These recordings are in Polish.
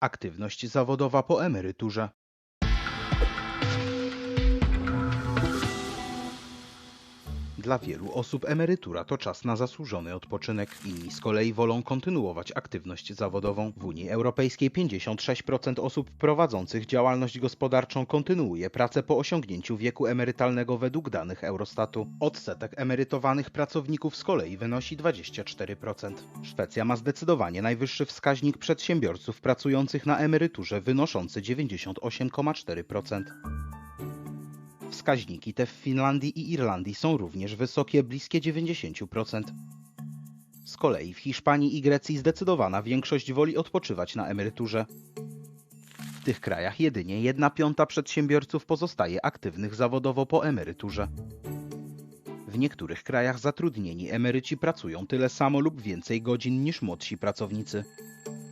Aktywność zawodowa po emeryturze. Dla wielu osób emerytura to czas na zasłużony odpoczynek. Inni z kolei wolą kontynuować aktywność zawodową. W Unii Europejskiej 56% osób prowadzących działalność gospodarczą kontynuuje pracę po osiągnięciu wieku emerytalnego według danych Eurostatu. Odsetek emerytowanych pracowników z kolei wynosi 24%. Szwecja ma zdecydowanie najwyższy wskaźnik przedsiębiorców pracujących na emeryturze wynoszący 98,4%. Wskaźniki te w Finlandii i Irlandii są również wysokie, bliskie 90%. Z kolei w Hiszpanii i Grecji zdecydowana większość woli odpoczywać na emeryturze. W tych krajach jedynie 1 piąta przedsiębiorców pozostaje aktywnych zawodowo po emeryturze. W niektórych krajach zatrudnieni emeryci pracują tyle samo lub więcej godzin niż młodsi pracownicy.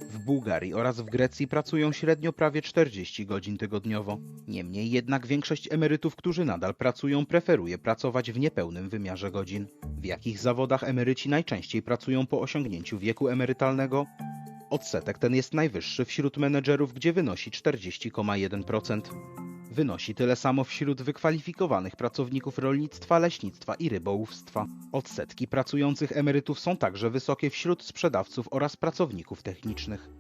W Bułgarii oraz w Grecji pracują średnio prawie 40 godzin tygodniowo. Niemniej jednak większość emerytów, którzy nadal pracują, preferuje pracować w niepełnym wymiarze godzin. W jakich zawodach emeryci najczęściej pracują po osiągnięciu wieku emerytalnego? Odsetek ten jest najwyższy wśród menedżerów, gdzie wynosi 40,1%. Wynosi tyle samo wśród wykwalifikowanych pracowników rolnictwa, leśnictwa i rybołówstwa. Odsetki pracujących emerytów są także wysokie wśród sprzedawców oraz pracowników technicznych.